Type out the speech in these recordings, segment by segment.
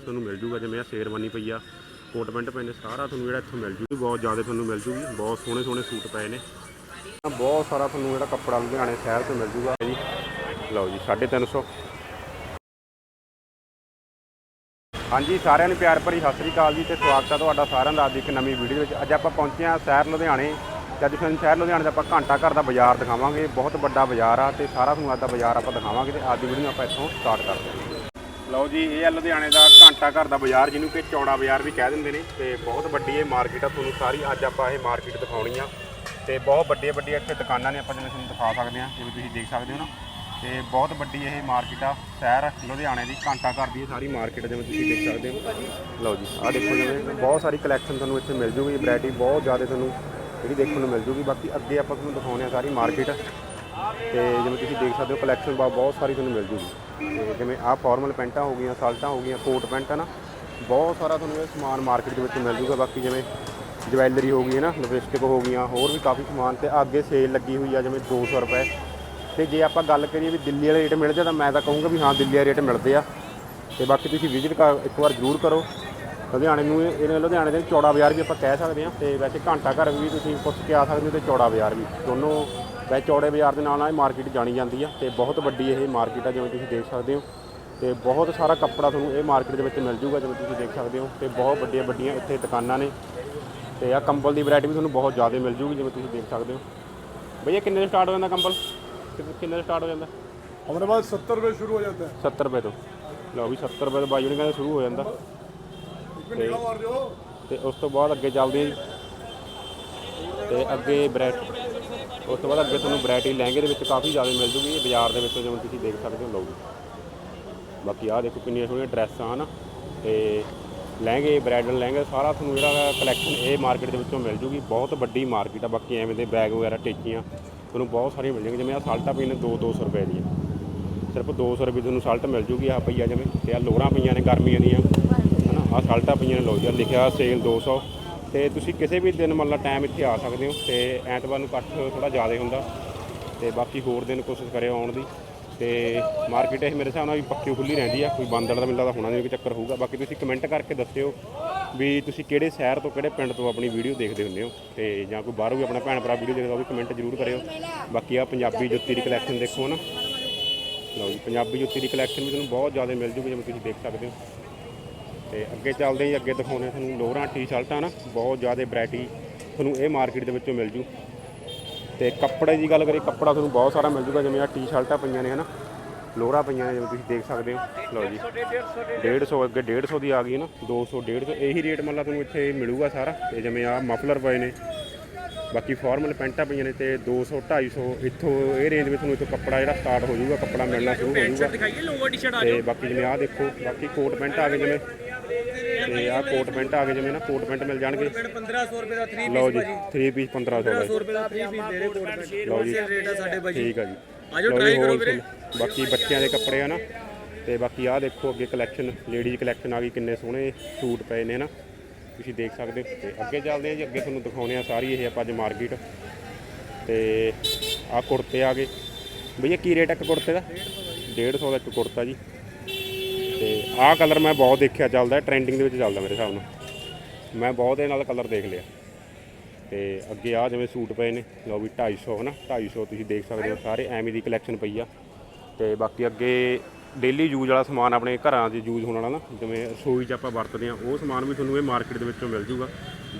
ਤੁਹਾਨੂੰ ਮਿਲ ਜੂਗਾ, ਜਿਵੇਂ ਆ ਸ਼ੇਰਵਾਨੀ ਪਈ ਆ, ਕੋਟ ਪੈਂਟ ਪਏ ਨੇ, ਸਾਰਾ ਤੁਹਾਨੂੰ ਜਿਹੜਾ ਇੱਥੋਂ ਮਿਲ ਜੂਗੀ, ਬਹੁਤ ਜ਼ਿਆਦਾ ਤੁਹਾਨੂੰ ਮਿਲ ਜੂਗੀ, ਬਹੁਤ ਸੋਹਣੇ ਸੋਹਣੇ ਸੂਟ ਪਏ ਨੇ। ਬਹੁਤ ਸਾਰਾ ਤੁਹਾਨੂੰ ਜਿਹੜਾ ਕੱਪੜਾ ਲੁਧਿਆਣੇ ਸ਼ਹਿਰ ਤੋਂ ਮਿਲ ਜੂਗਾ। ਜੀ ਲਓ ਜੀ 350 ਹਾਂਜੀ, ਸਾਰਿਆਂ ਨੂੰ ਪਿਆਰ ਭਰੀ ਸਤਿ ਸ੍ਰੀ ਅਕਾਲ ਜੀ ਤੇ ਸਵਾਗਤ ਹੈ ਤੁਹਾਡਾ ਸਾਰਿਆਂ ਦਾ ਅੱਜ ਇੱਕ ਨਵੀਂ ਵੀਡੀਓ ਵਿੱਚ। ਅੱਜ ਆਪਾਂ ਪਹੁੰਚੇ ਹਾਂ ਸ਼ਹਿਰ ਲੁਧਿਆਣੇ। ਤੇ ਅੱਜ ਤੁਹਾਨੂੰ ਸ਼ਹਿਰ ਲੁਧਿਆਣੇ ਦਾ ਆਪਾਂ ਘੰਟਾ ਘਰ ਦਾ ਬਾਜ਼ਾਰ ਦਿਖਾਵਾਂਗੇ। ਬਹੁਤ ਵੱਡਾ ਬਾਜ਼ਾਰ ਆ ਤੇ ਸਾਰਾ ਤੁਹਾਨੂੰ ਅੱਜ ਦਾ ਬਾਜ਼ਾਰ ਆਪਾਂ ਦਿਖਾਵਾਂਗੇ ਤੇ ਅੱਜ ਦੀ ਵੀਡੀਓ ਆਪਾਂ ਇੱਥੋਂ ਸਟਾਰਟ ਕਰਦੇ ਹਾਂ। ਲਓ ਜੀ, ਇਹ ਆ ਲੁਧਿਆਣੇ ਦਾ ਘੰਟਾ ਘਰ ਦਾ ਬਾਜ਼ਾਰ, ਜਿਹਨੂੰ ਕਿ ਚੌੜਾ ਬਾਜ਼ਾਰ ਵੀ ਕਹਿ ਦਿੰਦੇ ਨੇ। ਤੇ ਬਹੁਤ ਵੱਡੀ ਇਹ ਮਾਰਕੀਟ ਆ, ਤੁਹਾਨੂੰ ਸਾਰੀ ਅੱਜ ਆਪਾਂ ਇਹ ਮਾਰਕੀਟ ਦਿਖਾਉਣੀ ਆ। ਤੇ ਬਹੁਤ ਵੱਡੀਆਂ ਵੱਡੀਆਂ ਇੱਥੇ ਦੁਕਾਨਾਂ ਨੇ, ਆਪਾਂ ਜਿਵੇਂ ਤੁਹਾਨੂੰ ਦਿਖਾ ਸਕਦੇ ਹਾਂ ਜਿਵੇਂ ਤੁਸੀਂ ਦੇਖ ਸਕਦੇ ਹੋ ਨਾ। ਤੇ ਬਹੁਤ ਵੱਡੀ ਇਹ ਮਾਰਕੀਟ ਆ, ਸ਼ਹਿਰ ਲੁਧਿਆਣੇ ਦੀ, ਘੰਟਾ ਘਰ ਦੀ ਇਹ ਸਾਰੀ ਮਾਰਕੀਟ ਜਿਵੇਂ ਤੁਸੀਂ ਦੇਖ ਸਕਦੇ ਹੋ। ਲਓ ਜੀ, ਆਹ ਦੇਖੋ ਜਿਵੇਂ ਬਹੁਤ ਸਾਰੀ ਕਲੈਕਸ਼ਨ ਤੁਹਾਨੂੰ ਇੱਥੇ ਮਿਲ ਜੂਗੀ ਵੈਰਾਈਟੀ ਬਹੁਤ ਜ਼ਿਆਦਾ ਤੁਹਾਨੂੰ ਜਿਹੜੀ ਦੇਖਣ ਨੂੰ ਮਿਲ ਜੂਗੀ। ਬਾਕੀ ਅੱਗੇ ਆਪਾਂ ਤੁਹਾਨੂੰ ਦਿਖਾਉਂਦੇ ਆ ਸਾਰੀ ਮਾਰਕੀਟ ਤੇ ਜਿਵੇਂ ਤੁਸੀਂ ਦੇਖ ਸਕਦੇ ਹੋ ਕਲੈਕਸ਼ਨ ਬਹੁਤ ਸਾਰੀ ਤੁਹਾਨੂੰ ਮਿਲ ਜੂਗੀ। ਜਿਵੇਂ ਆਹ ਫਾਰਮਲ ਪੈਂਟਾਂ ਹੋ ਗਈਆਂ, ਸਾਲਟਾਂ ਹੋ ਗਈਆਂ, ਕੋਟ ਪੈਂਟ ਹੈ ਨਾ, ਬਹੁਤ ਸਾਰਾ ਤੁਹਾਨੂੰ ਇਹ ਸਮਾਨ ਮਾਰਕੀਟ ਦੇ ਵਿੱਚ ਮਿਲ ਜੂਗਾ। ਬਾਕੀ ਜਿਵੇਂ ਜਵੈਲਰੀ ਹੋ ਗਈ ਹੈ ਨਾ ਲਿਪਸਟਿਕ ਹੋ ਗਈਆਂ, ਹੋਰ ਵੀ ਕਾਫੀ ਸਮਾਨ ਤੇ ਅੱਗੇ ਸੇਲ ਲੱਗੀ ਹੋਈ ਆ, ਜਿਵੇਂ 200 ਰੁਪਏ। ਤੇ ਜੇ ਆਪਾਂ ਗੱਲ ਕਰੀਏ ਵੀ ਦਿੱਲੀ ਵਾਲੇ ਰੇਟ ਮਿਲ ਆ ਤਾਂ ਮੈਂ ਤਾਂ ਕਹੂੰਗਾ ਵੀ ਹਾਂ, ਦਿੱਲੀ ਵਾਲੇ ਰੇਟ ਮਿਲਦੇ ਆ। ਤੇ ਬਾਕੀ ਤੁਸੀਂ ਵਿਜ਼ਿਟ ਇੱਕ ਵਾਰ ਜ਼ਰੂਰ ਕਰੋ। ਲੁਧਿਆਣੇ ਨੂੰ ਇਹ ਲੁਧਿਆਣੇ ਦੇ ਚੌੜਾ ਬਾਜ਼ਾਰ ਵੀ ਆਪਾਂ ਕਹਿ ਸਕਦੇ ਹਾਂ, ਤੇ ਵੈਸੇ ਘੰਟਾ ਘਰ ਵੀ ਤੁਸੀਂ ਪੁੱਛ ਕੇ ਆ ਸਕਦੇ ਹੋ, ਤੇ ਚੌੜਾ ਬਾਜ਼ਾਰ ਵੀ, ਦੋਨੋਂ ਵੈਸੇ ਚੌੜੇ ਬਾਜ਼ਾਰ ਦੇ ਨਾਲ ਨਾਲ ਇਹ ਮਾਰਕੀਟ ਜਾਣੀ ਜਾਂਦੀ ਆ ਤੇ ਬਹੁਤ ਵੱਡੀ ਇਹ ਮਾਰਕੀਟ ਆ ਜਿਵੇਂ ਤੁਸੀਂ ਦੇਖ ਸਕਦੇ ਹੋ ਤੇ ਬਹੁਤ ਸਾਰਾ ਕੱਪੜਾ ਤੁਹਾਨੂੰ ਇਹ ਮਾਰਕੀਟ ਦੇ ਵਿੱਚ ਮਿਲ ਜੂਗਾ ਜਿਵੇਂ ਤੁਸੀਂ ਦੇਖ ਸਕਦੇ ਹੋ ਤੇ ਬਹੁਤ ਵੱਡੀਆਂ ਵੱਡੀਆਂ ਇੱਥੇ ਦੁਕਾਨਾਂ ਨੇ ਤੇ ਆ ਕੰਬਲ ਦੀ ਵੈਰਾਈਟੀ ਵੀ ਤੁਹਾਨੂੰ ਬਹੁਤ ਜ਼ਿਆਦਾ ਮਿਲ ਜੂਗੀ ਜਿਵੇਂ ਤੁਸੀਂ ਦੇਖ ਸਕਦੇ ਹੋ ਭਈਆ ਕਿੰਨੇ ਤੋਂ ਸਟਾਰਟ ਹੋ ਜਾਂਦਾ ਕੰਬਲ ਕਿ- ਕਿੰਨੇ ਤੋਂ ਸਟਾਰਟ ਹੋ ਜਾਂਦਾ हमारे पास सत्तर रुपये शुरू हो जाता है 70 ਰੁਪਏ ਤੋਂ ਲਓ ਵੀ 70 ਰੁਪਏ ਤੋਂ ਬਾਈ ਜਣੇ ਕਹਿੰਦੇ ਸ਼ੁਰੂ ਹੋ ਜਾਂਦਾ इसमें निगाह मार रहे हो ਤੇ ਉਸ ਤੋਂ ਬਾਅਦ ਅੱਗੇ ਚੱਲਦੇ ਹਾਂ ਜੀ ਤੇ ਅੱਗੇ ਬ੍ਰੈਡ ਉਸ ਤੋਂ ਬਾਅਦ ਅੱਗੇ ਤੁਹਾਨੂੰ ਵੈਰਾਈਟੀ ਲਹਿੰਗੇ ਦੇ ਵਿੱਚ ਕਾਫੀ ਜ਼ਿਆਦਾ ਮਿਲ ਜੂਗੀ, ਇਹ ਬਾਜ਼ਾਰ ਦੇ ਵਿੱਚੋਂ ਜਿਵੇਂ ਤੁਸੀਂ ਦੇਖ ਸਕਦੇ ਹੋ, ਲਓ ਬਾਕੀ ਆਹ ਦੇਖੋ ਕਿੰਨੀਆਂ ਸੋਹਣੀਆਂ ਡਰੈਸਾਂ, ਹਨ? ਤੇ ਲਹਿੰਗੇ, ਬ੍ਰਾਈਡਲ ਲਹਿੰਗੇ, ਸਾਰਾ ਤੁਹਾਨੂੰ ਜਿਹੜਾ ਕਲੈਕਸ਼ਨ ਇਹ ਮਾਰਕੀਟ ਦੇ ਵਿੱਚੋਂ ਮਿਲ ਜੂਗੀ। ਬਹੁਤ ਵੱਡੀ ਮਾਰਕੀਟ ਆ, ਬਾਕੀ ਐਵੇਂ ਦੇ ਬੈਗ ਵਗੈਰਾ ਟੇਚੀਆਂ ਤੁਹਾਨੂੰ ਬਹੁਤ ਸਾਰੀਆਂ ਮਿਲ ਜਾਣਗੀਆਂ। ਜਿਵੇਂ ਆਹ ਸਾਲਟਾਂ ਪਈਆਂ ਨੇ 2 200 ਰੁਪਏ ਦੀਆਂ ਸਿਰਫ 200 ਰੁਪਏ ਤੁਹਾਨੂੰ ਸਾਲਟ ਮਿਲ ਜੂਗੀ, ਆਹ ਪਈਆ ਜਿਵੇਂ, ਤੇ ਆਹ ਲੋਰਾਂ ਪਈਆਂ ਨੇ ਗਰਮੀਆਂ ਦੀਆਂ, ਹਨਾ? ਆਹ ਸਾਲਟਾਂ ਪਈਆਂ ਨੇ, ਲਓ ਜੀ ਲਿਖਿਆ ਸੇਲ 200 ਤੇ ਤੁਸੀਂ ਕਿਸੇ ਵੀ ਦਿਨ ਮੰਨ ਲਾ ਟਾਈਮ ਇੱਥੇ ਆ ਸਕਦੇ ਹੋ ਤੇ ਐਤਵਾਰ ਨੂੰ ਇਕੱਠ ਥੋੜਾ ਜ਼ਿਆਦਾ ਹੁੰਦਾ ਤੇ ਬਾਕੀ ਹੋਰ ਦਿਨ ਕੋਸ਼ਿਸ਼ ਕਰਿਓ ਆਉਣ ਦੀ ਤੇ ਮਾਰਕੀਟ ਇਹ ਮੇਰੇ ਹਿਸਾਬ ਨਾਲ ਵੀ ਪੱਕੀ ਖੁੱਲੀ ਰਹਿੰਦੀ ਆ, ਕੋਈ ਬੰਦ ਵਾਲਾ ਤਾਂ ਮੈਨੂੰ ਲੱਗਦਾ ਹੋਣਾ ਨਹੀਂ ਕੋਈ ਚੱਕਰ ਹੋਊਗਾ। ਬਾਕੀ ਤੁਸੀਂ ਕਮੈਂਟ ਕਰਕੇ ਦੱਸਿਓ ਵੀ ਤੁਸੀਂ ਕਿਹੜੇ ਸ਼ਹਿਰ ਤੋਂ ਕਿਹੜੇ ਪਿੰਡ ਤੋਂ ਆਪਣੀ ਵੀਡੀਓ ਦੇਖਦੇ ਹੁੰਦੇ ਹੋ ਤੇ ਜਾਂ ਕੋਈ ਬਾਹਰੋਂ ਵੀ ਆਪਣਾ ਭੈਣ ਭਰਾ ਵੀਡੀਓ ਦੇਖਦਾ ਉਹ ਵੀ ਕਮੈਂਟ ਜ਼ਰੂਰ ਕਰਿਓ। ਬਾਕੀ ਆ ਪੰਜਾਬੀ ਜੁੱਤੀ ਦੀ ਕਲੈਕਸ਼ਨ ਦੇਖੋ ਨਾ। ਲਓ ਜੀ, ਪੰਜਾਬੀ ਜੁੱਤੀ ਦੀ ਕਲੈਕਸ਼ਨ ਵੀ ਤੁਹਾਨੂੰ ਬਹੁਤ ਜ਼ਿਆਦਾ ਮਿਲ ਜੂਗੀ, ਜਿਵੇਂ ਤੁਸੀਂ ਦੇਖ ਸਕਦੇ ਹੋ। ਤੇ ਅੱਗੇ ਚੱਲਦੇ ਹਾਂ ਅੱਗੇ ਦਿਖਾਉਂਦੇ ਹਾਂ ਤੁਹਾਨੂੰ ਲੋਅਰਾਂ ਟੀ-ਸ਼ਰਟਾਂ ਨਾ ਬਹੁਤ ਜ਼ਿਆਦਾ ਵੈਰਾਈਟੀ ਤੁਹਾਨੂੰ ਇਹ ਮਾਰਕੀਟ ਦੇ ਵਿੱਚੋਂ ਮਿਲ ਜੂ। ਤੇ ਕੱਪੜੇ ਦੀ ਗੱਲ ਕਰੀਏ ਕੱਪੜਾ ਤੁਹਾਨੂੰ ਬਹੁਤ ਸਾਰਾ ਮਿਲ ਜੂਗਾ ਜਿਵੇਂ ਆ ਟੀ-ਸ਼ਰਟਾਂ ਪਈਆਂ ਨੇ ਹਨਾ? ਲੋਅਰਾਂ ਪਈਆਂ ਨੇ ਜਿਵੇਂ ਤੁਸੀਂ ਦੇਖ ਸਕਦੇ ਹੋ। ਲਓ ਜੀ। 150 ਅੱਗੇ 150 ਦੀ ਆ ਗਈ ਨਾ 200 150 ਇਹੀ ਰੇਟ ਮਤਲਬ ਤੁਹਾਨੂੰ ਇੱਥੇ ਮਿਲੂਗਾ ਸਾਰਾ। ਤੇ ਜਿਵੇਂ ਆ ਮਫਲਰ ਪਏ ਨੇ ਬਾਕੀ ਫਾਰਮਲ ਪੈਂਟਾਂ ਪਈਆਂ ਨੇ ਤੇ 200 250 ਇੱਥੋਂ ਇਹ ਰੇਂਜ ਵਿੱਚ ਤੁਹਾਨੂੰ ਇੱਥੋਂ ਕੱਪੜਾ ਜਿਹੜਾ ਸਟਾਰਟ ਹੋ ਜਾਊਗਾ ਕੱਪੜਾ ਮਿਲਣਾ ਸ਼ੁਰੂ ਹੋ ਜਾਊਗਾ। ਤੇ ਬਾਕੀ ਜਿਵੇਂ ਆਹ ਦੇਖੋ ਬਾਕੀ ਕੋਟ ਪੈਂਟ ਆ ਗਏ ਜਿਵੇਂ। ਤੇ ਆਹ ਕੋਟ ਪੈਂਟ ਆ ਗਏ ਜਿਵੇਂ ਨਾ ਕੋਟ ਪੈਂਟ ਮਿਲ ਜਾਣਗੇ। 1500 ਰੁਪਏ ਦਾ 3 ਲਓ ਜੀ 3 ਪੀਸ 1500 ਦਾ ਰੁਪਏ ਦਾ 3 ਪੀਸ ਦੇ ਰਹੇ ਕੋਟ ਪੈਂਟ ਲਓ ਜੀ। ਰੇਟ ਆ ਸਾਡੇ ਭਾਜੀ। ਠੀਕ ਆ ਜੀ। ਆਜੋ try ਕਰੋ। ਵੀਰੇ। ਬਾਕੀ ਬੱਚਿਆਂ ਦੇ ਕੱਪੜੇ ਆ ਨਾ ਤੇ ਬਾਕੀ ਆਹ ਦੇਖੋ ਅੱਗੇ ਕਲੈਕਸ਼ਨ ਲੇਡੀਜ਼ ਕਲੈਕਸ਼ਨ ਆ ਗਈ ਕਿੰਨੇ ਸੋਹਣੇ ਸੂਟ ਪਏ ਨੇ ਨਾ। ਤੁਸੀਂ ਦੇਖ ਸਕਦੇ ਹੋ। ਤੇ ਅੱਗੇ ਚੱਲਦੇ ਆ ਜੀ ਅੱਗੇ ਤੁਹਾਨੂੰ ਦਿਖਾਉਣੇ ਆ ਸਾਰੀ ਇਹ ਆਪਾਂ ਅੱਜ ਮਾਰਕੀਟ ਤੇ ਆਹ ਕੁੜਤੇ ਆ ਗਏ। ਭਈਆ ਕੀ ਰੇਟ ਆ ਇੱਕ ਕੁੜਤੇ ਦਾ? 150 ਦਾ ਇੱਕ ਕੁੜਤਾ ਜੀ। ਆਹ ਕਲਰ ਮੈਂ ਬਹੁਤ ਦੇਖਿਆ, ਚੱਲਦਾ ਟ੍ਰੈਂਡਿੰਗ ਦੇ ਵਿੱਚ ਚੱਲਦਾ ਮੇਰੇ ਹਿਸਾਬ ਨਾਲ। ਮੈਂ ਬਹੁਤ ਇਹ ਨਾਲ ਕਲਰ ਦੇਖ ਲਿਆ। ਤੇ ਅੱਗੇ ਆ ਜਿਵੇਂ ਸੂਟ ਪਏ ਨੇ, ਲਓ ਵੀ 250 ਹਨਾ? 250 ਤੁਸੀਂ ਦੇਖ ਸਕਦੇ ਹੋ, ਸਾਰੇ ਐਵੇਂ ਦੀ ਕਲੈਕਸ਼ਨ ਪਈ ਆ। ਤੇ ਬਾਕੀ ਅੱਗੇ ਡੇਲੀ ਯੂਜ਼ ਵਾਲਾ ਸਮਾਨ ਆਪਣੇ ਘਰਾਂ 'ਚ ਯੂਜ਼ ਹੋਣ ਵਾਲਾ ਨਾ, ਜਿਵੇਂ ਰਸੋਈ 'ਚ ਆਪਾਂ ਵਰਤਦੇ ਆ ਉਹ ਸਮਾਨ ਵੀ ਤੁਹਾਨੂੰ ਇਹ ਮਾਰਕੀਟ ਦੇ ਵਿੱਚੋਂ ਮਿਲ ਜੂਗਾ।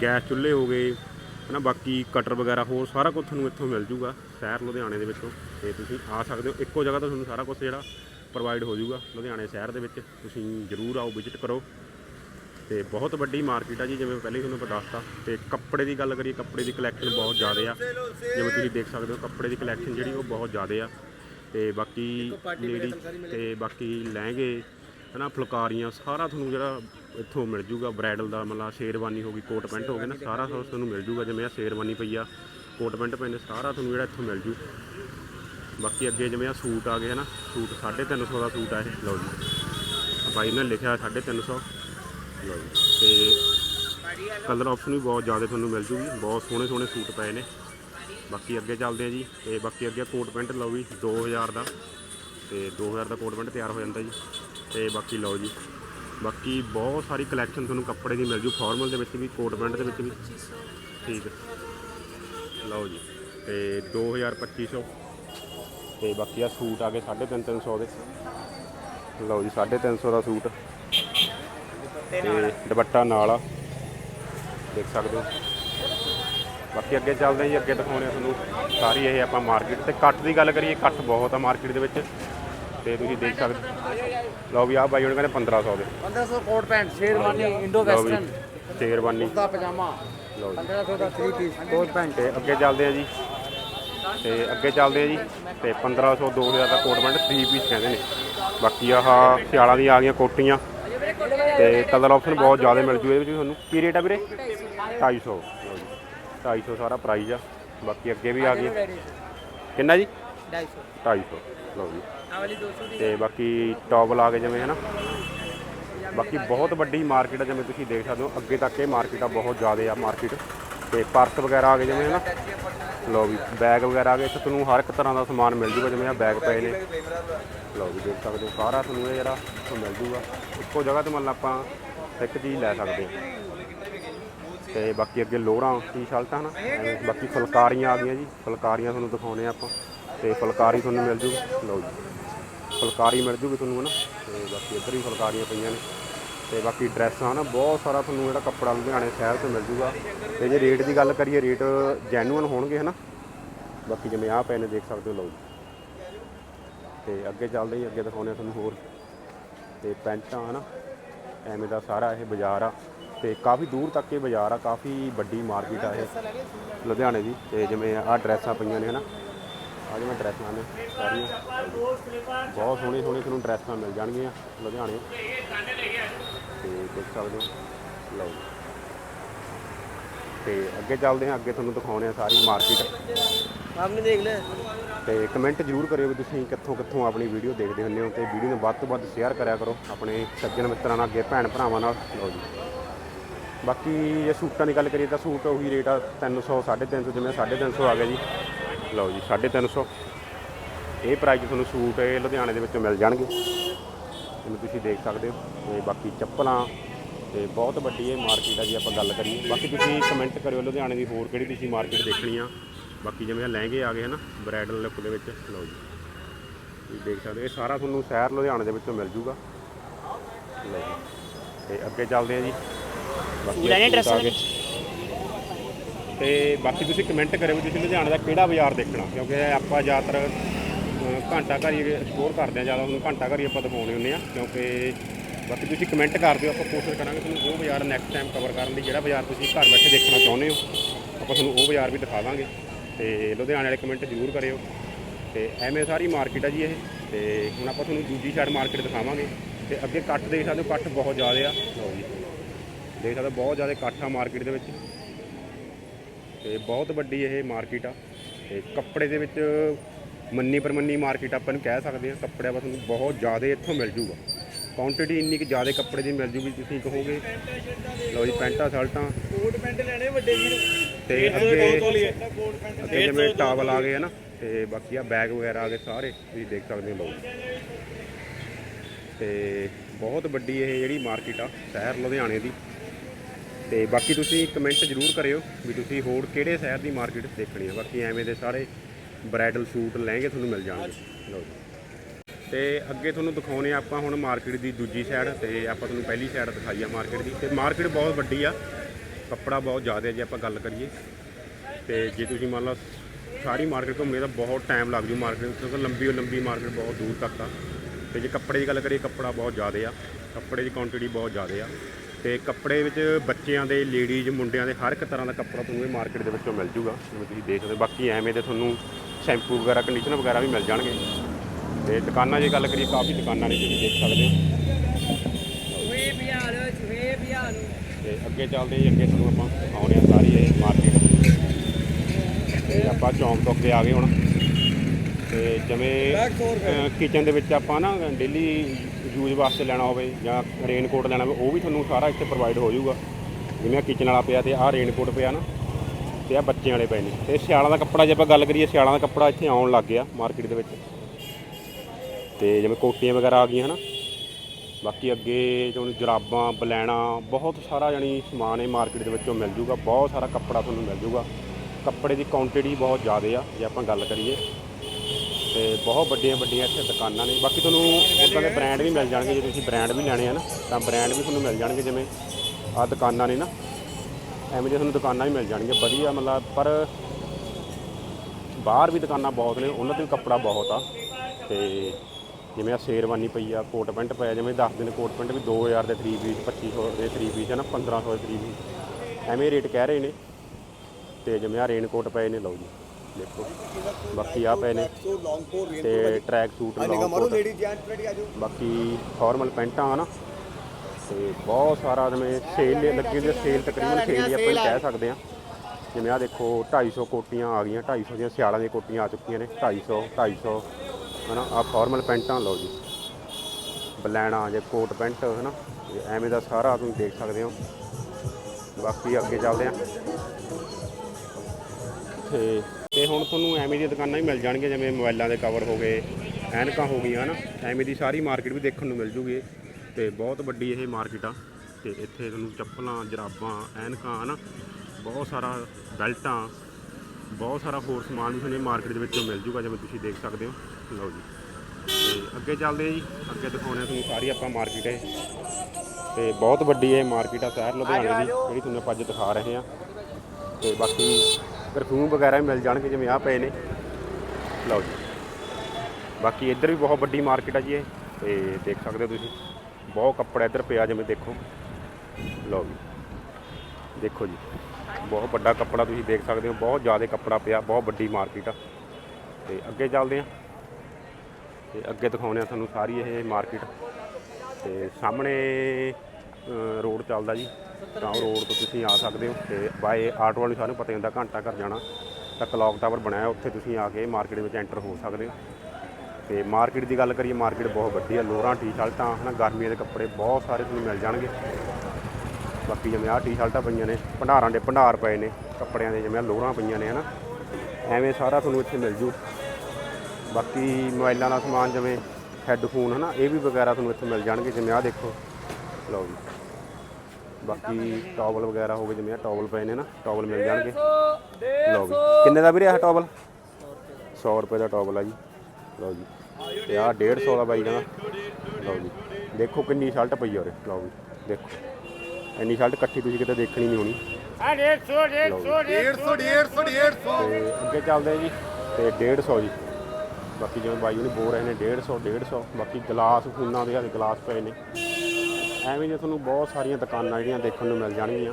ਗੈਸ ਚੁੱਲ੍ਹੇ ਹੋ ਗਏ, ਹਨਾ? ਬਾਕੀ ਕਟਰ ਵਗੈਰਾ ਹੋਰ ਸਾਰਾ ਕੁਝ ਤੁਹਾਨੂੰ ਇੱਥੋਂ ਮਿਲ ਜੂਗਾ, ਸ਼ਹਿਰ ਲੁਧਿਆਣੇ ਦੇ ਵਿੱਚੋਂ। ਤੇ ਤੁਸੀਂ ਆ ਸਕਦੇ ਹੋ, ਇੱਕੋ ਜਗ੍ਹਾ ਤੋਂ ਤੁਹਾਨੂੰ ਸਾਰਾ ਕੁਝ ਜਿਹੜਾ ਪ੍ਰੋਵਾਈਡ ਹੋ ਜੂਗਾ ਲੁਧਿਆਣੇ ਸ਼ਹਿਰ ਦੇ ਵਿੱਚ। ਤੁਸੀਂ ਜ਼ਰੂਰ ਆਓ ਵਿਜ਼ਿਟ ਕਰੋ। ਤੇ ਬਹੁਤ ਵੱਡੀ ਮਾਰਕੀਟ ਆ ਜੀ ਜਿਵੇਂ ਪਹਿਲੇ ਹੀ ਤੁਹਾਨੂੰ ਦੱਸਤਾ ਤੇ ਕੱਪੜੇ ਦੀ ਗੱਲ ਕਰੀਏ ਕੱਪੜੇ ਦੀ ਕਲੈਕਸ਼ਨ ਬਹੁਤ ਜ਼ਿਆਦਾ ਆ। ਜਿਵੇਂ ਤੁਸੀਂ ਦੇਖ ਸਕਦੇ ਹੋ ਕੱਪੜੇ ਦੀ ਕਲੈਕਸ਼ਨ ਜਿਹੜੀ ਉਹ ਬਹੁਤ ਜ਼ਿਆਦਾ ਆ। ਤੇ ਬਾਕੀ ਲੇਡੀ ਤੇ ਬਾਕੀ ਲਹਿੰਗੇ ਹਨਾ ਫੁਲਕਾਰੀਆਂ ਸਾਰਾ ਤੁਹਾਨੂੰ ਜਿਹੜਾ ਇੱਥੋਂ ਮਿਲ ਜੂਗਾ ਬ੍ਰਾਈਡਲ ਦਾ ਮਤਲਬ ਸ਼ੇਰਵਾਨੀ ਹੋ ਗਈ ਕੋਟ ਪੈਂਟ ਹੋ ਗਏ ਨਾ ਸਾਰਾ ਤੁਹਾਨੂੰ ਮਿਲ ਜੂਗਾ ਜਿਵੇਂ ਆ ਸ਼ੇਰਵਾਨੀ ਪਈ ਆ ਕੋਟ ਪੈਂਟ ਨੇ ਸਾਰਾ ਤੁਹਾਨੂੰ ਜਿਹੜਾ ਇੱਥੋਂ ਮਿਲ ਜੂ। ਬਾਕੀ ਅੱਗੇ ਜਿਵੇਂ ਆ ਸੂਟ ਆ ਗਏ ਹਨਾ, ਸੂਟ 350 ਦਾ ਸੂਟ ਆ ਇਹ। ਲਓ ਜੀ। ਬਾਈ ਨੇ ਲਿਖਿਆ 350 ਲਓ ਜੀ। ਤੇ ਕਲਰ ਆਪਸ਼ਨ ਵੀ ਬਹੁਤ ਜ਼ਿਆਦਾ ਤੁਹਾਨੂੰ ਮਿਲ ਜੂਗੀ। ਬਹੁਤ ਸੋਹਣੇ ਸੋਹਣੇ ਸੂਟ ਪਏ ਨੇ। ਬਾਕੀ ਅੱਗੇ ਚੱਲਦੇ ਆ ਜੀ। ਤੇ ਬਾਕੀ ਅੱਗੇ ਕੋਟ ਪੈਂਟ ਲਓ ਵੀ 2000 ਦਾ। ਤੇ 2000 ਦਾ ਕੋਟ ਪੈਂਟ ਤਿਆਰ ਹੋ ਜਾਂਦਾ ਜੀ। ਤੇ ਬਾਕੀ ਲਓ ਜੀ। ਬਾਕੀ ਬਹੁਤ ਸਾਰੀ ਕਲੈਕਸ਼ਨ ਤੁਹਾਨੂੰ ਕੱਪੜੇ ਦੀ ਮਿਲ ਜੂ। ਫਾਰਮਲ ਦੇ ਵਿੱਚ ਵੀ, ਕੋਟ ਪੈਂਟ ਦੇ ਵਿੱਚ ਵੀ। ਠੀਕ ਹੈ। ਲਓ ਜੀ। ਤੇ 2250 ਤੇ ਬਾਕੀ ਆ ਸੂਟ ਆ ਗਏ 350 ਦੇ। ਲਓ ਜੀ 350 ਦਾ ਸੂਟ। ਤੇ ਦੁਪੱਟਾ ਨਾਲ ਆ। ਦੇਖ ਸਕਦੇ ਹੋ। ਬਾਕੀ ਅੱਗੇ ਚੱਲਦੇ ਹਾਂ ਜੀ ਅੱਗੇ ਦਿਖਾਉਣੇ ਆ ਤੁਹਾਨੂੰ ਸਾਰੀ ਇਹ ਆਪਾਂ ਮਾਰਕੀਟ ਤੇ ਕੱਟ ਦੀ ਗੱਲ ਕਰੀਏ ਕੱਟ ਬਹੁਤ ਆ ਮਾਰਕੀਟ ਦੇ ਵਿੱਚ। ਤੇ ਤੁਸੀਂ ਦੇਖ ਸਕਦੇ ਲਓ ਵੀ ਆਹ ਬਾਈ ਉਹਨੇ ਕਹਿੰਦੇ 1500 ਦੇ। 1500 coat pant sherwani indo western sherwani. Kurta pyjama. ਲਓ ਜੀ। 1500 ਦਾ 3 ਪੀਸ ਕੋਟ ਪੈਂਟ। ਅੱਗੇ ਚੱਲਦੇ ਆ ਜੀ। ਤੇ ਅੱਗੇ ਚੱਲਦੇ ਆ ਜੀ। ਤੇ 1500 2000 ਦਾ ਕੋਟ ਪੈਂਟ 3 ਪੀਸ ਕਹਿੰਦੇ ਨੇ। ਬਾਕੀ ਆਹ ਸਿਆਲਾਂ ਦੀਆਂ ਆ ਗਈਆਂ ਕੋਟੀਆਂ। ਤੇ ਕਲਰ ਆਪਸ਼ਨ ਬਹੁਤ ਜ਼ਿਆਦਾ ਮਿਲ ਜੂ ਇਹਦੇ ਵਿੱਚ ਤੁਹਾਨੂੰ। ਕੀ ਰੇਟ ਆ ਵੀਰੇ? 250 ਲਓ ਜੀ। 250 ਸਾਰਾ ਪ੍ਰਾਈਸ ਆ। ਬਾਕੀ ਅੱਗੇ ਵੀ ਆ ਗਈ ਕਿੰਨਾ ਜੀ? 250 250 ਲਓ ਜੀ। ਆ ਵਾਲੀ 200 ਦੀ ਤੇ ਬਾਕੀ ਟੌਪ ਲਾ ਕੇ ਜਿਵੇਂ ਹੈ ਨਾ ਬਾਕੀ ਬਹੁਤ ਵੱਡੀ ਮਾਰਕੀਟ ਆ ਜਿਵੇਂ ਤੁਸੀਂ ਦੇਖ ਸਕਦੇ ਹੋ। ਅੱਗੇ ਤੱਕ ਇਹ ਮਾਰਕੀਟ ਆ ਬਹੁਤ ਜ਼ਿਆਦਾ ਆ ਮਾਰਕੀਟ ਤੇ ਪਰਸ ਵਗੈਰਾ ਆ ਗਏ ਜਿਵੇਂ ਹੈ ਨਾ ਲਓ ਵੀ ਬੈਗ ਵਗੈਰਾ ਆ ਗਏ, ਇੱਥੇ ਤੁਹਾਨੂੰ ਹਰ ਇੱਕ ਤਰ੍ਹਾਂ ਦਾ ਸਮਾਨ ਮਿਲ ਜੂਗਾ, ਜਿਵੇਂ ਆ ਬੈਗ ਪਏ ਨੇ। ਲਓ ਵੀ, ਦੇਖ ਸਕਦੇ ਹੋ, ਸਾਰਾ ਤੁਹਾਨੂੰ ਇਹ ਜਿਹੜਾ ਤੋਂ ਮਿਲ ਜੂਗਾ। ਇੱਕੋ ਜਗ੍ਹਾ ਤੇ ਮਤਲਬ ਆਪਾਂ ਇੱਕ ਚੀਜ਼ ਲੈ ਸਕਦੇ ਹਾਂ। ਤੇ ਬਾਕੀ ਅੱਗੇ ਲੋਹਰਾਂ ਟੀ-ਸ਼ਰਟਾਂ ਨਾ ਬਾਕੀ ਫੁਲਕਾਰੀਆਂ ਆ ਗਈਆਂ ਜੀ। ਫੁਲਕਾਰੀਆਂ ਤੁਹਾਨੂੰ ਦਿਖਾਉਣੇ ਆ ਆਪਾਂ, ਤੇ ਫੁਲਕਾਰੀ ਤੁਹਾਨੂੰ ਮਿਲ ਜੂਗੀ। ਲਓ ਜੀ, ਫੁਲਕਾਰੀ ਮਿਲ ਜੂਗੀ ਤੁਹਾਨੂੰ ਹਨਾ, ਤੇ ਬਾਕੀ ਇੱਧਰ ਵੀ ਫੁਲਕਾਰੀਆਂ ਪਈਆਂ ਨੇ। ਤੇ ਬਾਕੀ ਡਰੈਸਾਂ ਨਾ, ਬਹੁਤ ਸਾਰਾ ਤੁਹਾਨੂੰ ਜਿਹੜਾ ਕੱਪੜਾ ਲੁਧਿਆਣੇ ਸ਼ਹਿਰ ਤੋਂ ਮਿਲ ਜੂਗਾ। ਤੇ ਜੇ ਰੇਟ ਦੀ ਗੱਲ ਕਰੀਏ, ਰੇਟ ਜੈਨੂਅਨ ਹੋਣਗੇ, ਹਨਾ? ਬਾਕੀ ਜਿਵੇਂ ਆਹ ਪਏ ਨੇ ਦੇਖ ਸਕਦੇ ਹੋ, ਲਓ ਜੀ। ਤੇ ਅੱਗੇ ਚੱਲਦੇ ਹੀ ਅੱਗੇ ਦਿਖਾਉਂਦੇ ਹਾਂ ਤੁਹਾਨੂੰ ਹੋਰ। ਤੇ ਪੈਂਟਾਂ, ਹਨਾ? ਐਵੇਂ ਦਾ ਸਾਰਾ ਇਹ ਬਾਜ਼ਾਰ ਆ। ਤੇ ਕਾਫੀ ਦੂਰ ਤੱਕ ਇਹ ਬਾਜ਼ਾਰ ਆ, ਕਾਫੀ ਵੱਡੀ ਮਾਰਕੀਟ ਆ ਇਹ ਲੁਧਿਆਣੇ ਦੀ। ਤੇ ਜਿਵੇਂ ਆਹ ਡਰੈਸਾਂ ਪਈਆਂ ਨੇ, ਹਨਾ? ਆ ਜਿਵੇਂ ਡਰੈਸਾਂ ਨੇ ਸਾਰੀਆਂ। ਬਹੁਤ ਸੋਹਣੀ ਸੋਹਣੀ ਤੁਹਾਨੂੰ ਡਰੈਸਾਂ ਮਿਲ ਜਾਣਗੀਆਂ ਲੁਧਿਆਣੇ। ਤੇ ਦੇਖ ਸਕਦੇ ਹੋ ਲਓ। ਤੇ ਅੱਗੇ ਚੱਲਦੇ ਹਾਂ ਅੱਗੇ ਤੁਹਾਨੂੰ ਦਿਖਾਉਣੇ ਆ ਸਾਰੀ ਮਾਰਕੀਟ। ਆਪਨੇ ਦੇਖ ਲੈ। ਤੇ ਕਮੈਂਟ ਜ਼ਰੂਰ ਕਰਿਓ ਵੀ ਤੁਸੀਂ ਕਿੱਥੋਂ ਕਿੱਥੋਂ ਆਪਣੀ ਵੀਡੀਓ ਦੇਖਦੇ ਹੁੰਦੇ ਹੋ ਤੇ ਵੀਡੀਓ ਨੂੰ ਵੱਧ ਤੋਂ ਵੱਧ ਸ਼ੇਅਰ ਕਰਿਆ ਕਰੋ ਆਪਣੇ ਸੱਜਣ ਮਿੱਤਰਾਂ ਨਾਲ ਅੱਗੇ ਭੈਣ ਭਰਾਵਾਂ ਨਾਲ। ਲਓ ਜੀ। ਬਾਕੀ ਜੇ ਸੂਟਾਂ ਦੀ ਗੱਲ ਕਰੀਏ ਤਾਂ ਸੂਟ ਉਹੀ ਰੇਟ ਆ 300 350 ਜਿਵੇਂ 350 ਆ ਗਿਆ ਜੀ। ਲਓ ਜੀ 350 ਇਹ ਪ੍ਰਾਈਸ ਤੁਹਾਨੂੰ ਸੂਟ ਇਹ ਲੁਧਿਆਣੇ ਦੇ ਵਿੱਚੋਂ ਮਿਲ ਜਾਣਗੇ। ਜਿਵੇਂ ਤੁਸੀਂ ਦੇਖ ਸਕਦੇ ਹੋ। ਤੇ ਬਾਕੀ ਚੱਪਲਾਂ ਤੇ ਬਹੁਤ ਵੱਡੀ ਇਹ ਮਾਰਕੀਟ ਆ ਜੀ ਆਪਾਂ ਗੱਲ ਕਰੀਏ। ਬਾਕੀ ਤੁਸੀਂ ਕਮੈਂਟ ਕਰਿਓ ਲੁਧਿਆਣੇ ਦੀ ਹੋਰ ਕਿਹੜੀ ਤੁਸੀਂ ਮਾਰਕੀਟ ਦੇਖਣੀ ਆ। ਬਾਕੀ ਜਿਵੇਂ ਲਹਿੰਗੇ ਆ ਗਏ ਹਨਾ ਬ੍ਰਾਈਡਲ ਲੁੱਕ ਦੇ ਵਿੱਚ ਲਓ ਜੀ। ਤੁਸੀਂ ਦੇਖ ਸਕਦੇ ਹੋ ਇਹ ਸਾਰਾ ਤੁਹਾਨੂੰ ਸ਼ਹਿਰ ਲੁਧਿਆਣੇ ਦੇ ਵਿੱਚੋਂ ਮਿਲ ਜੂਗਾ। ਲਓ ਜੀ। ਤੇ ਅੱਗੇ ਚੱਲਦੇ ਆ ਜੀ। ਬਾਕੀ ਆ ਗਏ। ਤੇ ਬਾਕੀ ਤੁਸੀਂ ਕਮੈਂਟ ਕਰਿਓ ਵੀ ਤੁਸੀਂ ਲੁਧਿਆਣੇ ਦਾ ਕਿਹੜਾ ਬਾਜ਼ਾਰ ਦੇਖਣਾ, ਕਿਉਂਕਿ ਆਪਾਂ ਜ਼ਿਆਦਾਤਰ ਘੰਟਾ ਘਰ ਹੀ ਐਕਸਪਲੋਰ ਕਰਦੇ ਆ ਜ਼ਿਆਦਾ ਤੁਹਾਨੂੰ ਘੰਟਾ ਘਰ ਹੀ ਆਪਾਂ ਦਿਖਾਉਣੇ ਹੁੰਦੇ ਆ ਕਿਉਂਕਿ ਬਾਕੀ ਤੁਸੀਂ ਕਮੈਂਟ ਕਰ ਦਿਓ, ਆਪਾਂ ਕੋਸ਼ਿਸ਼ ਕਰਾਂਗੇ ਤੁਹਾਨੂੰ ਉਹ ਬਾਜ਼ਾਰ ਨੈਕਸਟ ਟਾਈਮ ਕਵਰ ਕਰਨ ਦੀ, ਜਿਹੜਾ ਬਾਜ਼ਾਰ ਤੁਸੀਂ ਘਰ ਬੈਠੇ ਦੇਖਣਾ ਚਾਹੁੰਦੇ ਹੋ, ਆਪਾਂ ਤੁਹਾਨੂੰ ਉਹ ਬਾਜ਼ਾਰ ਵੀ ਦਿਖਾਵਾਂਗੇ ਤੇ ਲੁਧਿਆਣੇ ਵਾਲੇ ਕਮੈਂਟ ਜ਼ਰੂਰ ਕਰਿਓ, ਤੇ ਐਵੇਂ ਸਾਰੀ ਮਾਰਕੀਟ ਆ ਜੀ ਇਹ, ਤੇ ਹੁਣ ਆਪਾਂ ਤੁਹਾਨੂੰ ਦੂਜੀ ਸਾਈਡ ਮਾਰਕੀਟ ਦਿਖਾਵਾਂਗੇ, ਤੇ ਅੱਗੇ ਕੱਟ ਦੇਖ ਸਕਦੇ ਹੋ, ਕੱਟ ਬਹੁਤ ਜ਼ਿਆਦਾ ਆ, ਲਓ ਜੀ, ਦੇਖ ਸਕਦੇ ਹੋ, ਬਹੁਤ ਜ਼ਿਆਦਾ ਇਕੱਠ ਆ ਮਾਰਕੀਟ ਦੇ ਵਿੱਚ। ਤੇ ਬਹੁਤ ਵੱਡੀ ਇਹ ਮਾਰਕੀਟ ਆ। ਤੇ ਕੱਪੜੇ ਦੇ ਵਿੱਚ ਮੰਨੀ ਪਰਮੰਨੀ ਮਾਰਕੀਟ ਆਪਾਂ ਨੂੰ ਕਹਿ ਸਕਦੇ ਆ ਕੱਪੜਿਆਂ ਦਾ ਤੁਹਾਨੂੰ ਬਹੁਤ ਜ਼ਿਆਦਾ ਇੱਥੋਂ ਮਿਲ ਜੂਗਾ। ਕੁਆਂਟੀਟੀ ਇੰਨੀ ਕਿ ਜ਼ਿਆਦਾ ਕੱਪੜੇ ਦੀ ਮਿਲ ਜੂਗੀ ਤੁਸੀਂ ਕਹੋਗੇ। ਲਓ ਜੀ ਪੈਂਟਾਂ ਸ਼ਰਟਾਂ। ਕੋਟ ਪੈਂਟ ਲੈਣੇ ਵੱਡੇ ਵੀਰ। ਤੇ ਅੱਗੇ ਅੱਗੇ ਜਿਵੇਂ ਟਾਵਲ ਆ ਗਏ ਆ ਨਾ ਤੇ ਬਾਕੀ ਆ ਬੈਗ ਵਗੈਰਾ ਆ ਗਏ ਸਾਰੇ ਤੁਸੀਂ ਦੇਖ ਸਕਦੇ ਹੋ ਲੋਕ ਤੇ ਬਹੁਤ ਵੱਡੀ ਇਹ ਜਿਹੜੀ ਮਾਰਕੀਟ ਆ ਸ਼ਹਿਰ ਲੁਧਿਆਣੇ ਦੀ। ਤੇ ਬਾਕੀ ਤੁਸੀਂ ਕਮੈਂਟ ਜ਼ਰੂਰ ਕਰਿਓ ਵੀ ਤੁਸੀਂ ਹੋਰ ਕਿਹੜੇ ਸ਼ਹਿਰ ਦੀ ਮਾਰਕੀਟ ਦੇਖਣੀ ਆ। ਬਾਕੀ ਐਵੇਂ ਦੇ ਸਾਰੇ ਬ੍ਰਾਈਡਲ ਸੂਟ ਲਹਿੰਗੇ ਤੁਹਾਨੂੰ ਮਿਲ ਜਾਣਗੇ। ਲਓ ਤੇ ਅੱਗੇ ਤੁਹਾਨੂੰ ਦਿਖਾਉਣੇ ਆ ਆਪਾਂ ਹੁਣ ਮਾਰਕੀਟ ਦੀ ਦੂਜੀ ਸਾਈਡ ਤੇ ਆਪਾਂ ਤੁਹਾਨੂੰ ਪਹਿਲੀ ਸਾਈਡ ਦਿਖਾਈ ਆ ਮਾਰਕੀਟ ਦੀ। ਤੇ ਮਾਰਕੀਟ ਬਹੁਤ ਵੱਡੀ ਆ। ਕੱਪੜਾ ਬਹੁਤ ਜ਼ਿਆਦਾ ਜੇ ਆਪਾਂ ਗੱਲ ਕਰੀਏ। ਤੇ ਜੇ ਤੁਸੀਂ ਮੰਨ ਲਓ ਸਾਰੀ ਮਾਰਕੀਟ ਘੁੰਮੇ ਤਾਂ ਬਹੁਤ ਟਾਈਮ ਲੱਗ ਜੂ ਮਾਰਕੀਟ ਕਿਉਂਕਿ ਲੰਬੀ ਲੰਬੀ ਮਾਰਕੀਟ ਬਹੁਤ ਦੂਰ ਤੱਕ ਆ। ਤੇ ਜੇ ਕੱਪੜੇ ਦੀ ਗੱਲ ਕਰੀਏ ਕੱਪੜਾ ਬਹੁਤ ਜ਼ਿਆਦਾ ਆ। ਕੱਪੜੇ ਦੀ ਕੁਆਂਟੀਟੀ ਬਹੁਤ ਜ਼ਿਆਦਾ ਆ। ਤੇ ਕੱਪੜੇ ਵਿੱਚ ਬੱਚਿਆਂ ਦੇ ਲੇਡੀਜ਼ ਮੁੰਡਿਆਂ ਦੇ ਹਰ ਇੱਕ ਤਰ੍ਹਾਂ ਦਾ ਕੱਪੜਾ ਤੁਹਾਨੂੰ ਇਹ ਮਾਰਕੀਟ ਦੇ ਵਿੱਚੋਂ ਮਿਲ ਜੂਗਾ। ਜਿਵੇਂ ਤੁਸੀਂ ਦੇਖ ਸਕਦੇ ਹੋ। ਬਾਕੀ ਐਵੇਂ ਦੇ ਤੁਹਾਨੂੰ ਸ਼ੈਂਪੂ ਵਗੈਰਾ ਕੰਡੀਸ਼ਨਰ ਵਗੈਰਾ ਵੀ ਮਿਲ ਜਾਣਗੇ। ਤੇ ਦੁਕਾਨਾਂ ਜੇ ਗੱਲ ਕਰੀਏ ਕਾਫੀ ਦੁਕਾਨਾਂ ਨੇ ਤੁਸੀਂ ਦੇਖ ਸਕਦੇ ਹੋ। ਵੇ ਬਿਹਾਰ ਵੇ ਬਿਹਾਰ। ਤੇ ਅੱਗੇ ਚੱਲਦੇ ਜੀ ਅੱਗੇ ਤੁਹਾਨੂੰ ਆਪਾਂ ਆਉਣੇ ਆ ਸਾਰੀ ਇਹ ਮਾਰਕੀਟ ਤੇ ਆਪਾਂ ਚੌਂਕ ਤੋਂ ਅੱਗੇ ਆ ਗਏ ਹੁਣ। ਤੇ ਜਿਵੇਂ ਕਿਚਨ ਦੇ ਵਿੱਚ ਆਪਾਂ ਨਾ ਡੇਲੀ ਯੂਜ਼ ਵਾਸਤੇ ਲੈਣਾ ਹੋਵੇ ਜਾਂ ਰੇਨਕੋਟ ਲੈਣਾ ਹੋਵੇ, ਉਹ ਵੀ ਤੁਹਾਨੂੰ ਸਾਰਾ ਇੱਥੇ ਪ੍ਰੋਵਾਈਡ ਹੋ ਜਾਊਗਾ। ਜਿਵੇਂ ਕਿਚਨ ਵਾਲਾ ਪਿਆ ਤੇ ਆਹ ਰੇਨਕੋਟ ਪਿਆ ਨਾ, ਤੇ ਆ ਬੱਚਿਆਂ ਵਾਲੇ ਪਏ ਨੇ। ਤੇ ਸਿਆਲਾਂ ਦਾ ਕੱਪੜਾ, ਜੇ ਆਪਾਂ ਗੱਲ ਕਰੀਏ, ਸਿਆਲਾਂ ਦਾ ਕੱਪੜਾ ਇੱਥੇ ਆਉਣ ਲੱਗ ਗਿਆ ਮਾਰਕੀਟ ਦੇ ਵਿੱਚ। ਤੇ ਜਿਵੇਂ ਕੋਟੀਆਂ ਵਗੈਰਾ ਆ ਗਈਆਂ ਹਨਾ, ਬਾਕੀ ਅੱਗੇ ਤੁਹਾਨੂੰ ਜਰਾਬਾਂ, ਬਲੈਣਾ, ਬਹੁਤ ਸਾਰਾ ਯਾਨੀ ਸਮਾਨ ਇਹ ਮਾਰਕੀਟ ਦੇ ਵਿੱਚੋਂ ਮਿਲ ਜੂਗਾ ਬਹੁਤ ਸਾਰਾ ਕੱਪੜਾ ਤੁਹਾਨੂੰ ਮਿਲ ਜੂਗਾ ਕੱਪੜੇ ਦੀ ਕੁਆਂਟੀਟੀ ਬਹੁਤ ਜ਼ਿਆਦਾ ਆ, ਜੇ ਆਪਾਂ ਗੱਲ ਕਰੀਏ। ਤੇ ਬਹੁਤ ਵੱਡੀਆਂ ਵੱਡੀਆਂ ਇੱਥੇ ਦੁਕਾਨਾਂ ਨੇ। ਬਾਕੀ ਤੁਹਾਨੂੰ ਉੱਦਾਂ ਦੇ ਬ੍ਰਾਂਡ ਵੀ ਮਿਲ ਜਾਣਗੇ, ਜੇ ਤੁਸੀਂ ਬ੍ਰਾਂਡ ਵੀ ਲੈਣੇ ਆ ਨਾ, ਤਾਂ ਬ੍ਰਾਂਡ ਵੀ ਤੁਹਾਨੂੰ ਮਿਲ ਜਾਣਗੇ ਜਿਵੇਂ ਆਹ ਦੁਕਾਨਾਂ ਨੇ ਨਾ। ਐਵੇਂ ਦੀਆਂ ਤੁਹਾਨੂੰ ਦੁਕਾਨਾਂ ਵੀ ਮਿਲ ਜਾਣਗੀਆਂ, ਵਧੀਆ ਮਤਲਬ ਪਰ ਬਾਹਰ ਵੀ ਦੁਕਾਨਾਂ ਬਹੁਤ ਨੇ, ਉਹਨਾਂ ਤੇ ਵੀ ਕੱਪੜਾ ਬਹੁਤ ਆ। ਤੇ ਜਿਵੇਂ ਆ ਸ਼ੇਰਵਾਨੀ ਪਈ ਆ, ਕੋਟ ਪੈਂਟ ਪਿਆ ਜਿਵੇਂ ਦੱਸਦੇ ਦਿਨ ਕੋਟ ਪੈਂਟ ਵੀ 2000 ਦੇ 3 ਪੀਸ 2500 ਦੇ 3 ਪੀਸ ਹੈ ਨਾ 1500 ਦੇ 3 ਪੀਸ ਐਵੇਂ ਰੇਟ ਕਹਿ ਰਹੇ ਨੇ। ਤੇ ਜਿਵੇਂ ਆ ਰੇਨ ਕੋਟ ਪਏ ਨੇ, ਲਓ ਜੀ। ਦੇਖੋ। ਬਾਕੀ ਆ ਪਏ ਨੇ ਤੇ ਟਰੈਕ ਸੂਟ ਲਾਓ ਬਾਕੀ ਫਾਰਮਲ ਪੈਂਟਾਂ ਆ ਨਾ ਤੇ ਬਹੁਤ ਸਾਰਾ ਜਿਵੇਂ ਸੇਲ ਲੱਗੀ ਹੋਈ ਸੇਲ ਤਕਰੀਬਨ ਸੇਲ ਹੀ ਆਪਾਂ ਕਹਿ ਸਕਦੇ ਆ ਜਿਵੇਂ ਆ ਦੇਖੋ 250 ਕੋਟੀਆਂ ਆ ਗਈਆਂ 250 ਦੀਆਂ ਸਿਆਲਾਂ ਦੀਆਂ ਕੋਟੀਆਂ ਆ ਚੁੱਕੀਆਂ ਨੇ 250 250 ਹਨਾ ਆ ਫਾਰਮਲ ਪੈਂਟਾਂ ਲਓ ਜੀ। ਬਲੈਣਾ ਜੇ ਕੋਟ ਪੈਂਟ ਹਨਾ ਐਵੇਂ ਦਾ ਸਾਰਾ ਤੁਸੀਂ ਦੇਖ ਸਕਦੇ ਹੋ। ਬਾਕੀ ਅੱਗੇ ਚੱਲਦੇ ਆ ਤੇ ਤੇ ਹੁਣ ਤੁਹਾਨੂੰ ਐਵੇਂ ਦੀਆਂ ਦੁਕਾਨਾਂ ਵੀ ਮਿਲ ਜਾਣਗੀਆਂ, ਜਿਵੇਂ ਮੋਬਾਈਲਾਂ ਦੇ ਕਵਰ ਹੋ ਗਏ, ਐਨਕਾਂ ਹੋ ਗਈਆਂ, ਹਨਾ? ਐਵੇਂ ਦੀ ਸਾਰੀ ਮਾਰਕੀਟ ਵੀ ਦੇਖਣ ਨੂੰ ਮਿਲ ਜੂਗੀ। ਤੇ ਬਹੁਤ ਵੱਡੀ ਇਹ ਮਾਰਕੀਟ ਆ। ਤੇ ਇੱਥੇ ਤੁਹਾਨੂੰ ਚੱਪਲਾਂ, ਜਰਾਬਾਂ, ਐਨਕਾਂ, ਹਨਾ? ਬਹੁਤ ਸਾਰਾ ਬੈਲਟਾਂ, ਬਹੁਤ ਸਾਰਾ ਹੋਰ ਸਮਾਨ ਵੀ ਤੁਹਾਨੂੰ ਮਾਰਕੀਟ ਦੇ ਵਿੱਚੋਂ ਮਿਲ ਜੂਗਾ, ਜਿਵੇਂ ਤੁਸੀਂ ਦੇਖ ਸਕਦੇ ਹੋ। ਲਓ ਜੀ। ਤੇ ਅੱਗੇ ਚੱਲਦੇ ਆ ਜੀ। ਅੱਗੇ ਦਿਖਾਉਣੇ ਆ ਤੁਹਾਨੂੰ ਸਾਰੀ ਆਪਾਂ ਮਾਰਕੀਟ ਇਹ। ਤੇ ਬਹੁਤ ਵੱਡੀ ਇਹ ਮਾਰਕੀਟ ਆ ਸ਼ਹਿਰ ਲੁਧਿਆਣੇ ਦੀ, ਜਿਹੜੀ ਤੁਹਾਨੂੰ ਆਪਾਂ ਅੱਜ ਦਿਖਾ ਰਹੇ ਆ ਤੇ ਬਾਕੀ ਪਰਫਿਊਮ ਵਗੈਰਾ ਵੀ ਮਿਲ ਜਾਣਗੇ, ਜਿਵੇਂ ਆ ਪਏ ਨੇ। ਲਓ ਜੀ। ਬਾਕੀ ਇੱਧਰ ਵੀ ਬਹੁਤ ਵੱਡੀ ਮਾਰਕੀਟ ਆ ਜੀ ਇਹ, ਤੇ ਦੇਖ ਸਕਦੇ ਹੋ ਤੁਸੀਂ। ਬਹੁਤ ਕੱਪੜਾ ਇੱਧਰ ਪਿਆ, ਜਿਵੇਂ ਦੇਖੋ। ਲਓ ਜੀ। ਦੇਖੋ ਜੀ। ਬਹੁਤ ਵੱਡਾ ਕੱਪੜਾ ਤੁਸੀਂ ਦੇਖ ਸਕਦੇ ਹੋ। ਬਹੁਤ ਜ਼ਿਆਦਾ ਕੱਪੜਾ ਪਿਆ, ਬਹੁਤ ਵੱਡੀ ਮਾਰਕੀਟ ਆ। ਤੇ ਅੱਗੇ ਚੱਲਦੇ ਆ ਤੇ ਅੱਗੇ ਦਿਖਾਉਂਦੇ ਆ ਤੁਹਾਨੂੰ ਸਾਰੀ ਇਹ ਮਾਰਕੀਟ। ਤੇ ਸਾਹਮਣੇ ਰੋਡ ਚੱਲਦਾ ਜੀ। ਤਾਂ ਉਹ ਰੋਡ ਤੋਂ ਤੁਸੀਂ ਆ ਸਕਦੇ ਹੋ ਤੇ ਬਾਏ ਆਟੋ ਵਾਲੀ ਸਾਨੂੰ ਪਤਾ ਹੀ ਹੁੰਦਾ ਘੰਟਾ ਘਰ ਜਾਣਾ। ਤਾਂ ਕਲੌਕ ਟਾਵਰ ਬਣਾਇਆ ਉੱਥੇ ਤੁਸੀਂ ਆ ਕੇ ਮਾਰਕੀਟ ਵਿੱਚ ਐਂਟਰ ਹੋ ਸਕਦੇ ਹੋ। ਤੇ ਮਾਰਕੀਟ ਦੀ ਗੱਲ ਕਰੀਏ ਮਾਰਕੀਟ ਬਹੁਤ ਵੱਡੀ ਹੈ ਲੋਰਾਂ ਟੀ-ਸ਼ਰਟਾਂ ਹਨਾ, ਗਰਮੀਆਂ ਦੇ ਕੱਪੜੇ ਬਹੁਤ ਸਾਰੇ ਤੁਹਾਨੂੰ ਮਿਲ ਜਾਣਗੇ। ਬਾਕੀ ਜਿਵੇਂ ਆਹ ਟੀ-ਸ਼ਰਟਾਂ ਪਈਆਂ ਨੇ, ਭੰਡਾਰਾਂ ਦੇ ਭੰਡਾਰ ਪਏ ਨੇ, ਕੱਪੜਿਆਂ ਦੇ ਜਿਵੇਂ ਆਹ ਲੋਰਾਂ ਪਈਆਂ ਨੇ, ਹਨਾ। ਐਵੇਂ ਸਾਰਾ ਤੁਹਾਨੂੰ ਇੱਥੇ ਮਿਲ ਜੂ। ਬਾਕੀ ਮੋਬਾਈਲਾਂ ਦਾ ਸਮਾਨ ਜਿਵੇਂ ਹੈੱਡਫੋਨ ਹਨਾ, ਇਹ ਵੀ ਵਗੈਰਾ ਤੁਹਾਨੂੰ ਇੱਥੇ ਮਿਲ ਜਾਣਗੇ, ਜਿਵੇਂ ਆਹ ਦੇਖੋ। ਲਓ ਜੀ। ਬਾਕੀ ਟਾਵਲ ਵਗੈਰਾ ਹੋ ਗਏ ਜਿਵੇਂ ਆ ਟਾਵਲ ਪਏ ਨੇ ਨਾ ਟਾਵਲ ਮਿਲ ਜਾਣਗੇ। ਲਓ ਜੀ। ਕਿੰਨੇ ਦਾ ਵੀਰੇ ਇਹ ਟਾਵਲ? 100 ਰੁਪਏ ਦਾ ਟਾਵਲ ਆ ਜੀ। ਲਓ ਜੀ। ਤੇ ਆ 150 ਦਾ ਬਾਈ ਕਹਿੰਦਾ ਲਓ ਜੀ। ਦੇਖੋ ਕਿੰਨੀ ਸ਼ਰਟ ਪਈ ਔਰੇ ਲਓ ਜੀ। ਦੇਖੋ। ਇੰਨੀ ਸ਼ਰਟ ਇਕੱਠੀ ਤੁਸੀਂ ਕਿਤੇ ਦੇਖਣੀ ਨਹੀਂ ਹੋਣੀ। ਆ 150 150 150 150 ਅੱਗੇ ਚੱਲਦੇ ਜੀ। ਤੇ 150 ਜੀ। ਬਾਕੀ ਜਿਵੇਂ ਬਾਈ ਉਹਨੇ ਬੋ ਰਹੇ ਨੇ 150 150 ਬਾਕੀ ਗਲਾਸ ਫੋਨਾਂ ਦੇ ਆ ਗਲਾਸ ਪਏ ਨੇ। ਐਵੇਂ ਜੇ ਤੁਹਾਨੂੰ ਬਹੁਤ ਸਾਰੀਆਂ ਦੁਕਾਨਾਂ ਜਿਹੜੀਆਂ ਦੇਖਣ ਨੂੰ ਮਿਲ ਜਾਣਗੀਆਂ।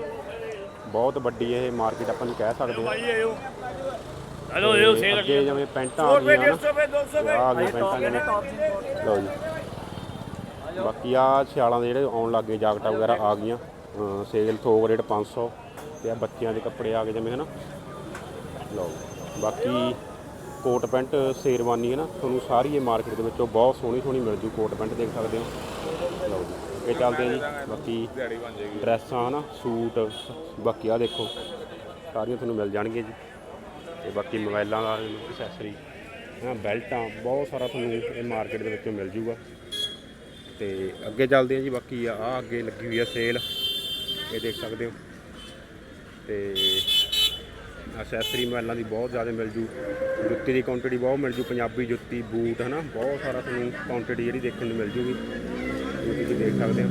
ਬਹੁਤ ਵੱਡੀ ਇਹ ਮਾਰਕੀਟ ਆਪਾਂ ਨੂੰ ਕਹਿ ਸਕਦੇ ਹਾਂ। हेलो ਤੇ ਅੱਗੇ ਜਿਵੇਂ ਪੈਂਟਾਂ ਆ ਗਈਆਂ ਨਾ ਤੇ ਆਹ ਆ ਗਈਆਂ ਪੈਂਟਾਂ ਜਿਵੇਂ ਲਓ ਜੀ। ਬਾਕੀ ਆ ਸਿਆਲਾਂ ਦੇ ਜਿਹੜੇ ਆਉਣ ਲੱਗੇ ਜਾਕਟਾਂ ਵਗੈਰਾ ਆ ਗਈਆਂ। ਸੇਲ ਥੋਕ ਰੇਟ 500 ਤੇ ਆ ਬੱਚਿਆਂ ਦੇ ਕੱਪੜੇ ਆ ਗਏ ਜਿਵੇਂ ਹਨਾ। ਲਓ। ਬਾਕੀ ਕੋਟ ਪੈਂਟ ਸ਼ੇਰਵਾਨੀ ਹੈ ਨਾ ਤੁਹਾਨੂੰ ਸਾਰੀ ਇਹ ਮਾਰਕੀਟ ਦੇ ਵਿੱਚੋਂ ਬਹੁਤ ਸੋਹਣੀ ਸੋਹਣੀ ਮਿਲ ਜੂ। ਕੋਟ ਪੈਂਟ ਦੇਖ ਸਕਦੇ ਹੋ। ਲਓ ਜੀ। ਅੱਗੇ ਚੱਲਦੇ ਆ ਜੀ, ਬਾਕੀ ਡਰੈਸਾਂ ਨਾ ਸੂਟ, ਬਾਕੀ ਆ ਦੇਖੋ, ਸਾਰੀਆਂ ਤੁਹਾਨੂੰ ਮਿਲ ਜਾਣਗੀਆਂ ਜੀ। ਤੇ ਬਾਕੀ ਮੋਬਾਈਲਾਂ ਦਾ ਐਕਸੈਸਰੀ ਹਾਂ ਬੈਲਟਾਂ, ਬਹੁਤ ਸਾਰਾ ਤੁਹਾਨੂੰ ਇਹ ਮਾਰਕੀਟ ਦੇ ਵਿੱਚੋਂ ਮਿਲ ਜੂਗਾ। ਤੇ ਅੱਗੇ ਚੱਲਦੇ ਆ ਜੀ, ਬਾਕੀ ਆ ਆਹ ਅੱਗੇ ਲੱਗੀ ਹੋਈ ਆ ਸੇਲ ਇਹ ਦੇਖ ਸਕਦੇ ਹੋ। ਤੇ ਐਕਸੈਸਰੀ ਮੋਬਾਈਲਾਂ ਦੀ ਬਹੁਤ ਜ਼ਿਆਦਾ ਮਿਲ ਜੂ, ਜੁੱਤੀ ਦੀ ਕੁਆਂਟੀਟੀ ਬਹੁਤ ਮਿਲ ਜੂ, ਪੰਜਾਬੀ ਜੁੱਤੀ, ਬੂਟ ਹਨਾ, ਬਹੁਤ ਸਾਰਾ ਤੁਹਾਨੂੰ ਕੁਆਂਟੀਟੀ ਜਿਹੜੀ ਦੇਖਣ ਨੂੰ ਮਿਲ ਜੂਗੀ। ਤੁਸੀਂ ਦੇਖ ਸਕਦੇ ਹੋ।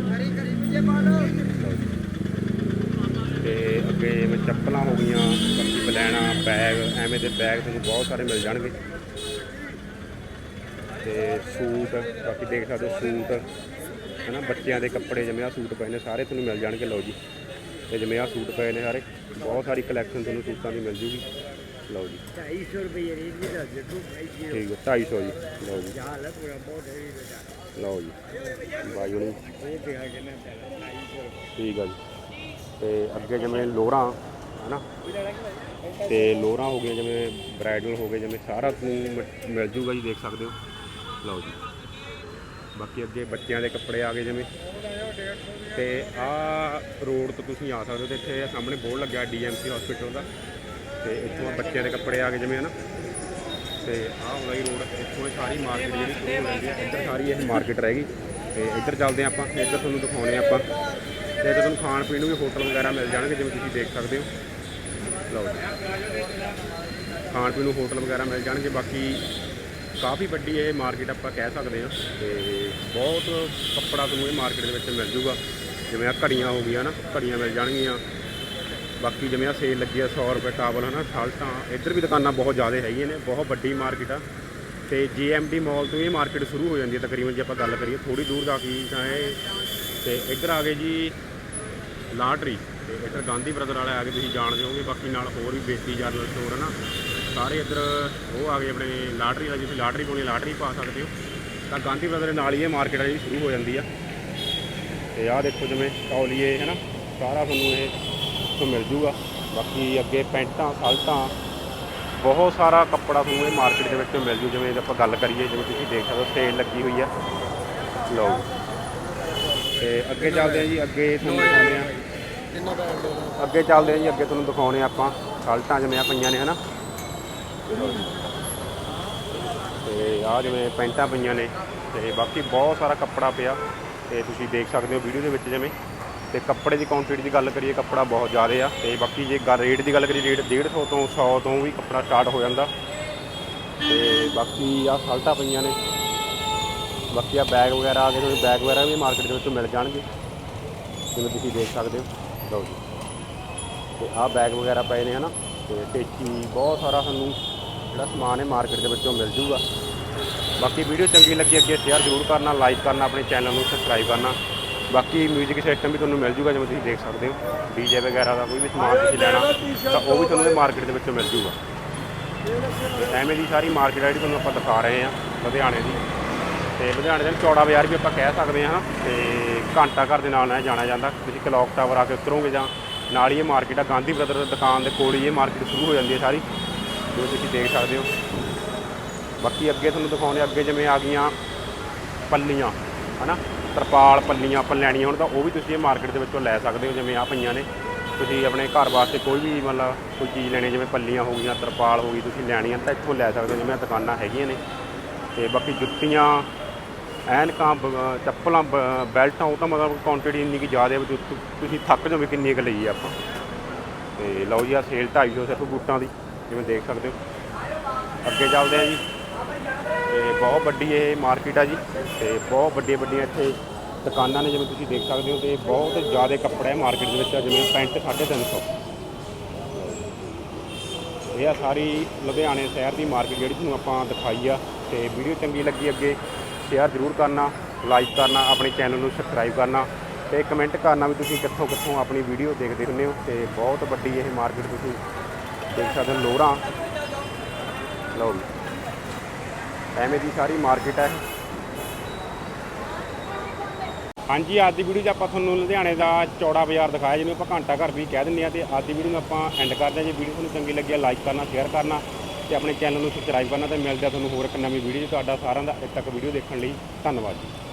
ਤੇ ਅੱਗੇ ਜਿਵੇਂ ਚੱਪਲਾਂ ਹੋ ਗਈਆਂ ਬਾਕੀ ਬਲੈਣਾ ਬੈਗ ਐਵੇਂ ਦੇ ਬੈਗ ਤੁਹਾਨੂੰ ਬਹੁਤ ਸਾਰੇ ਮਿਲ ਜਾਣਗੇ। ਤੇ ਸੂਟ ਬਾਕੀ ਦੇਖ ਸਕਦੇ ਹੋ ਸੂਟ ਹਨਾ ਬੱਚਿਆਂ ਦੇ ਕੱਪੜੇ ਜਿਵੇਂ ਆ ਸੂਟ ਪਏ ਨੇ ਸਾਰੇ ਤੁਹਾਨੂੰ ਮਿਲ ਜਾਣਗੇ ਲਓ ਜੀ। ਤੇ ਜਿਵੇਂ ਆ ਸੂਟ ਪਏ ਨੇ ਸਾਰੇ ਬਹੁਤ ਸਾਰੀ ਕਲੈਕਸ਼ਨ ਤੁਹਾਨੂੰ ਸੂਟਾਂ ਦੀ ਮਿਲ ਜੂਗੀ। ਲਓ ਜੀ। 250 ਰੁਪਏ ਰੇਟ ਵੀ ਦੱਸ ਦੇ ਤੂੰ ਭਾਈ ਜੀ ਠੀਕ ਹੈ 250 ਜੀ ਲਓ ਜੀ। ਹਾਲ ਹੈ ਪੂਰਾ ਬਹੁਤ ਹੈ ਲਓ ਜੀ, ਬਾਈ ਹੁਣੀ। ਠੀਕ ਆ ਜੀ। ਤੇ ਅੱਗੇ ਜਿਵੇਂ ਲੋਰਾਂ, ਹਨਾ? ਤੇ ਲੋਰਾਂ ਹੋ ਗਈਆਂ, ਜਿਵੇਂ ਬ੍ਰਾਈਡਲ ਹੋ ਗਏ, ਜਿਵੇਂ ਸਾਰਾ ਤੁਹਾਨੂੰ ਮਿਲ ਜੂਗਾ ਜੀ, ਦੇਖ ਸਕਦੇ ਹੋ। ਲਓ ਜੀ। ਬਾਕੀ ਅੱਗੇ ਬੱਚਿਆਂ ਦੇ ਕੱਪੜੇ ਆ ਗਏ ਜਿਵੇਂ। ਤੇ ਆਹ ਰੋਡ ਤੋਂ ਤੁਸੀਂ ਆ ਸਕਦੇ ਹੋ, ਤੇ ਇੱਥੇ ਸਾਹਮਣੇ ਬੋਰਡ ਲੱਗਿਆ ਡੀਐਮਸੀ ਹਸਪੀਟਲ ਦਾ। ਤੇ ਇੱਥੋਂ ਬੱਚਿਆਂ ਦੇ ਕੱਪੜੇ ਆ ਗਏ ਜਿਵੇਂ, ਹਨਾ? ਤੇ ਆਹ ਹੁੰਦਾ ਜੀ ਰੋਡ, ਇੱਥੋਂ ਇਹ ਸਾਰੀ ਮਾਰਕੀਟ ਜਿਹੜੀ ਸ਼ੁਰੂ ਹੋ ਹੈ, ਇੱਧਰ ਸਾਰੀ ਇਹ ਮਾਰਕੀਟ ਰਹੇਗੀ ਤੇ ਇੱਧਰ ਚੱਲਦੇ ਹਾਂ ਆਪਾਂ ਇੱਧਰ ਤੁਹਾਨੂੰ ਦਿਖਾਉਣੇ ਆ ਆਪਾਂ। ਤੇ ਇੱਧਰ ਤੁਹਾਨੂੰ ਖਾਣ ਪੀਣ ਨੂੰ ਵੀ ਹੋਟਲ ਵਗੈਰਾ ਮਿਲ ਜਾਣਗੇ, ਜਿਵੇਂ ਤੁਸੀਂ ਦੇਖ ਸਕਦੇ ਹੋ। ਲਓ ਜੀ। ਖਾਣ ਪੀਣ ਨੂੰ ਹੋਟਲ ਵਗੈਰਾ ਮਿਲ ਜਾਣਗੇ, ਬਾਕੀ ਕਾਫੀ ਵੱਡੀ ਇਹ ਮਾਰਕੀਟ ਆਪਾਂ ਕਹਿ ਸਕਦੇ ਹਾਂ। ਤੇ ਬਹੁਤ ਕੱਪੜਾ ਤੁਹਾਨੂੰ ਇਹ ਮਾਰਕੀਟ ਦੇ ਵਿੱਚ ਮਿਲ ਜੂਗਾ। ਜਿਵੇਂ ਆ ਘੜੀਆਂ ਹੋ ਗਈਆਂ ਨਾ, ਘੜੀਆਂ ਮਿਲ ਜਾਣਗੀਆਂ। ਬਾਕੀ ਜਿਵੇਂ ਆ ਸੇਲ ਲੱਗੀ ਆ 100 ਰੁਪਏ ਟਾਵਲ, ਹਨਾ ਸ਼ਰਟਾਂ ਇੱਧਰ ਵੀ ਦੁਕਾਨਾਂ ਬਹੁਤ ਜ਼ਿਆਦਾ ਹੈਗੀਆਂ ਨੇ, ਬਹੁਤ ਵੱਡੀ ਮਾਰਕੀਟ ਆ। ਤੇ ਜੀਐਮਡੀ ਮਾਲ ਤੋਂ ਇਹ ਮਾਰਕੀਟ ਸ਼ੁਰੂ ਹੋ ਜਾਂਦੀ ਹੈ ਤਕਰੀਬਨ ਜੇ ਆਪਾਂ ਗੱਲ ਕਰੀਏ ਥੋੜੀ ਦੂਰ ਜਾ ਕੇ ਤਾਂ ਇਹ। ਤੇ ਇੱਧਰ ਆ ਗਏ ਜੀ ਲਾਟਰੀ, ਤੇ ਇੱਧਰ ਗਾਂਧੀ ਬ੍ਰਦਰ ਵਾਲੇ ਆ ਕੇ ਤੁਸੀਂ ਜਾਣਦੇ ਹੋਗੇ ਬਾਕੀ ਨਾਲ ਹੋਰ ਵੀ ਬੇਤੀ ਜਨਰਲ ਸਟੋਰ ਹੈ ਨਾ ਸਾਰੇ ਇੱਧਰ ਉਹ ਆ ਗਏ ਆਪਣੇ ਲਾਟਰੀ ਦਾ, ਜਿੱਥੇ ਲਾਟਰੀ ਪਾਉਣੀ ਲਾਟਰੀ ਪਾ ਸਕਦੇ ਹੋ। ਤਾਂ ਗਾਂਧੀ ਬ੍ਰਦਰ ਦੇ ਨਾਲ ਹੀ ਇਹ ਮਾਰਕੀਟ ਆ ਜਿਹੜੀ ਸ਼ੁਰੂ ਹੋ ਜਾਂਦੀ ਆ। ਤੇ ਆਹ ਦੇਖੋ ਜਿਵੇਂ ਤੌਲੀਏ ਹੈ ਨਾ ਸਾਰਾ ਤੁਹਾਨੂੰ ਇਹ ਇੱਥੋਂ ਮਿਲ ਜੂਗਾ। ਬਾਕੀ ਅੱਗੇ ਪੈਂਟਾਂ ਸ਼ਾਲਟਾਂ ਬਹੁਤ ਸਾਰਾ ਕੱਪੜਾ ਤੁਹਾਨੂੰ ਇਹ ਮਾਰਕੀਟ ਦੇ ਵਿੱਚ ਮਿਲ ਜੂ। ਜਿਵੇਂ ਆਪਾਂ ਗੱਲ ਕਰੀਏ, ਜਿਵੇਂ ਤੁਸੀਂ ਦੇਖ ਸਕਦੇ ਹੋ ਸੇਲ ਲੱਗੀ ਹੋਈ ਆ। ਲਓ। ਤੇ ਅੱਗੇ ਚੱਲਦੇ ਆ ਜੀ, ਅੱਗੇ ਤੁਹਾਨੂੰ ਦਿਖਾਉਂਦੇ ਆ। ਅੱਗੇ ਚੱਲਦੇ ਆ ਜੀ, ਅੱਗੇ ਤੁਹਾਨੂੰ ਦਿਖਾਉਣੇ ਆ ਆਪਾਂ। ਸ਼ਾਲਟਾਂ ਜਿਵੇਂ ਆ ਪਈਆਂ ਨੇ, ਹਨਾ? ਤੇ ਆ ਜਿਵੇਂ ਪੈਂਟਾਂ ਪਈਆਂ ਨੇ। ਤੇ ਬਾਕੀ ਬਹੁਤ ਸਾਰਾ ਕੱਪੜਾ ਪਿਆ। ਤੇ ਤੁਸੀਂ ਦੇਖ ਸਕਦੇ ਹੋ ਵੀਡੀਓ ਦੇ ਵਿੱਚ ਜਿਵੇਂ। ਤੇ ਕੱਪੜੇ ਦੀ ਕੁਆਂਟੀਟੀ ਦੀ ਗੱਲ ਕਰੀਏ ਕੱਪੜਾ ਬਹੁਤ ਜ਼ਿਆਦਾ ਆ ਤੇ ਬਾਕੀ ਜੇ ਗੱਲ ਰੇਟ ਦੀ ਗੱਲ ਕਰੀਏ ਰੇਟ 150 ਤੋਂ 100 ਤੋਂ ਵੀ ਕੱਪੜਾ ਸਟਾਰਟ ਹੋ ਜਾਂਦਾ। ਤੇ ਬਾਕੀ ਆ ਸ਼ਰਟਾਂ ਪਈਆਂ ਨੇ। ਬਾਕੀ ਆ ਬੈਗ ਵਗੈਰਾ ਆ ਗਏ ਤੁਹਾਨੂੰ ਬੈਗ ਵਗੈਰਾ ਵੀ ਮਾਰਕੀਟ ਦੇ ਵਿੱਚੋਂ ਮਿਲ ਜਾਣਗੇ। ਜਿਵੇਂ ਤੁਸੀਂ ਦੇਖ ਸਕਦੇ ਹੋ। ਲਓ ਜੀ। ਤੇ ਆਹ ਬੈਗ ਵਗੈਰਾ ਪਏ ਨੇ ਹਨਾ। ਤੇ ਟੇਚੀ ਬਹੁਤ ਸਾਰਾ ਤੁਹਾਨੂੰ ਜਿਹੜਾ ਸਮਾਨ ਹੈ ਮਾਰਕੀਟ ਦੇ ਵਿੱਚੋਂ ਮਿਲ ਜੂਗਾ। ਬਾਕੀ ਵੀਡੀਓ ਚੰਗੀ ਲੱਗੀ ਅੱਗੇ ਸ਼ੇਅਰ ਜ਼ਰੂਰ ਕਰਨਾ ਲਾਈਕ ਕਰਨਾ, ਆਪਣੇ ਚੈਨਲ ਨੂੰ ਸਬਸਕ੍ਰਾਈਬ ਕਰਨਾ। ਬਾਕੀ 뮤직 ਸਿਸਟਮ ਵੀ ਤੁਹਾਨੂੰ ਮਿਲ ਜੂਗਾ, ਜਿਵੇਂ ਤੁਸੀਂ ਦੇਖ ਸਕਦੇ ਹੋ। ਡੀਜੇ ਵਗੈਰਾ ਦਾ ਕੋਈ ਵੀ ਸਮਾਨ ਤੁਸੀਂ ਲੈਣਾ, ਤਾਂ ਉਹ ਵੀ ਤੁਹਾਨੂੰ ਇਹ ਮਾਰਕੀਟ ਦੇ ਵਿੱਚੋਂ ਮਿਲ ਜੂਗਾ। ਐਵੇਂ ਦੀ ਸਾਰੀ ਮਾਰਕੀਟ ਜਿਹੜੀ ਤੁਹਾਨੂੰ ਆਪਾਂ ਦਿਖਾ ਰਹੇ ਹਾਂ, ਲੁਧਿਆਣੇ ਦੀ। ਤੇ ਲੁਧਿਆਣੇ ਦਾ ਚੌੜਾ ਬਾਜ਼ਾਰ ਵੀ ਆਪਾਂ ਕਹਿ ਸਕਦੇ ਹਾਂ, ਤੇ ਘੰਟਾ ਘਰ ਦੇ ਨਾਲ ਨਾਲ ਜਾਣਾ ਜਾਂਦਾ। ਤੁਸੀਂ ਕਲੌਕ ਟਾਵਰ ਆ ਕੇ ਉਤਰੋਗੇ ਜਾਂ ਨਾਲ ਹੀ ਇਹ ਮਾਰਕੀਟ ਆ, ਗਾਂਧੀ ਬ੍ਰਦਰ ਦੀ ਦੁਕਾਨ ਦੇ ਕੋਲ ਹੀ ਇਹ ਮਾਰਕੀਟ ਸ਼ੁਰੂ ਹੋ ਜਾਂਦੀ ਹੈ ਸਾਰੀ। ਜੋ ਤੁਸੀਂ ਦੇਖ ਸਕਦੇ ਹੋ। ਬਾਕੀ ਅੱਗੇ ਤੁਹਾਨੂੰ ਦਿਖਾਉਂਦੇ ਅੱਗੇ ਜਿਵੇਂ ਆ ਗਈਆਂ ਪੱਲੀਆਂ, ਹਨਾ? ਤਰਪਾਲ ਪੱਲੀਆਂ ਆਪਾਂ ਲੈਣੀਆਂ ਹੋਣ ਤਾਂ ਉਹ ਵੀ ਤੁਸੀਂ ਇਹ ਮਾਰਕੀਟ ਦੇ ਵਿੱਚੋਂ ਲੈ ਸਕਦੇ ਹੋ, ਜਿਵੇਂ ਆ ਪਈਆਂ ਨੇ। ਤੁਸੀਂ ਆਪਣੇ ਘਰ ਵਾਸਤੇ ਕੋਈ ਵੀ ਮਤਲਬ ਕੋਈ ਚੀਜ਼ ਲੈਣੀ, ਜਿਵੇਂ ਪੱਲੀਆਂ ਹੋ ਗਈਆਂ, ਤਰਪਾਲ ਹੋ ਗਈ, ਤੁਸੀਂ ਲੈਣੀਆਂ ਤਾਂ ਇੱਥੋਂ ਲੈ ਸਕਦੇ ਹੋ, ਜਿਵੇਂ ਦੁਕਾਨਾਂ ਹੈਗੀਆਂ ਨੇ। ਤੇ ਬਾਕੀ ਜੁੱਤੀਆਂ, ਐਨਕਾਂ, ਬ- ਚੱਪਲਾਂ ਬੈਲਟਾਂ, ਉਹ ਤਾਂ ਮਤਲਬ ਕੁਆਂਟੀਟੀ ਇੰਨੀ ਕਿ ਜ਼ਿਆਦਾ ਹੈ ਵੀ ਤੁ- ਤੁਸੀਂ ਥੱਕ ਜਾਓਗੇ ਕਿੰਨੀ ਕੁ ਲਈ ਆਪਾਂ। ਤੇ ਲਓ ਜੀ ਆ ਸੇਲ 250 ਸਿਰਫ ਬੂਟਾਂ ਦੀ, ਜਿਵੇਂ ਦੇਖ ਸਕਦੇ ਹੋ। ਅੱਗੇ ਚੱਲਦੇ ਆ ਜੀ। ਤੇ ਬਹੁਤ ਵੱਡੀ ਇਹ ਮਾਰਕੀਟ ਆ ਜੀ ਤੇ ਬਹੁਤ ਵੱਡੀਆਂ ਵੱਡੀਆਂ ਇੱਥੇ ਦੁਕਾਨਾਂ ਨੇ, ਜਿਵੇਂ ਤੁਸੀਂ ਦੇਖ ਸਕਦੇ ਹੋ ਤੇ ਬਹੁਤ ਜ਼ਿਆਦਾ ਕੱਪੜਾ ਹੈ ਮਾਰਕੀਟ ਦੇ ਵਿੱਚ ਜਿਵੇਂ ਪੈਂਟ 350 ਇਹ ਆ ਸਾਰੀ ਲੁਧਿਆਣੇ ਸ਼ਹਿਰ ਦੀ ਮਾਰਕੀਟ ਜਿਹੜੀ ਤੁਹਾਨੂੰ ਆਪਾਂ ਦਿਖਾਈ ਆ ਤੇ ਵੀਡੀਓ ਚੰਗੀ ਲੱਗੀ ਅੱਗੇ ਸ਼ੇਅਰ ਜ਼ਰੂਰ ਕਰਨਾ ਲਾਈਕ ਕਰਨਾ, ਆਪਣੇ ਚੈਨਲ ਨੂੰ ਸਬਸਕ੍ਰਾਈਬ ਕਰਨਾ ਤੇ ਕਮੈਂਟ ਕਰਨਾ ਵੀ ਤੁਸੀਂ ਕਿੱਥੋਂ ਕਿੱਥੋਂ ਆਪਣੀ ਵੀਡੀਓ ਦੇਖਦੇ ਹੁੰਦੇ ਹੋ ਤੇ ਬਹੁਤ ਵੱਡੀ ਇਹ ਮਾਰਕੀਟ ਤੁਸੀਂ ਦੇਖ ਸਕਦੇ ਹੋ ਲੋਰਾਂ ਲਓ ਜੀ। ਐਵੇਂ ਦੀ ਸਾਰੀ ਮਾਰਕੀਟ ਹੈ। ਹਾਂਜੀ, ਅੱਜ ਦੀ ਵੀਡੀਓ 'ਚ ਆਪਾਂ ਤੁਹਾਨੂੰ ਲੁਧਿਆਣੇ ਦਾ ਚੌੜਾ ਬਾਜ਼ਾਰ ਦਿਖਾਇਆ, ਜਿਹਨੂੰ ਆਪਾਂ ਘੰਟਾ ਘਰ ਵੀ ਕਹਿ ਦਿੰਦੇ ਆ ਤੇ ਅੱਜ ਦੀ ਵੀਡੀਓ ਨੂੰ ਆਪਾਂ ਐਂਡ ਕਰਦੇ ਹਾਂ। ਜੇ ਵੀਡੀਓ ਤੁਹਾਨੂੰ ਚੰਗੀ ਲੱਗੀ ਆ ਲਾਈਕ ਕਰਨਾ ਸ਼ੇਅਰ ਕਰਨਾ ਤੇ ਆਪਣੇ ਚੈਨਲ ਨੂੰ ਸਬਸਕ੍ਰਾਈਬ ਕਰਨਾ ਤੇ ਮਿਲਦੇ ਆ ਤੁਹਾਨੂੰ ਹੋਰ ਇੱਕ ਨਵੀਂ ਵੀਡੀਓ 'ਚ ਤੁਹਾਡਾ ਸਾਰਿਆਂ ਦਾ ਇੱਥੇ ਤੱਕ ਵੀਡੀਓ ਦੇਖਣ ਲਈ। ਧੰਨਵਾਦ ਜੀ।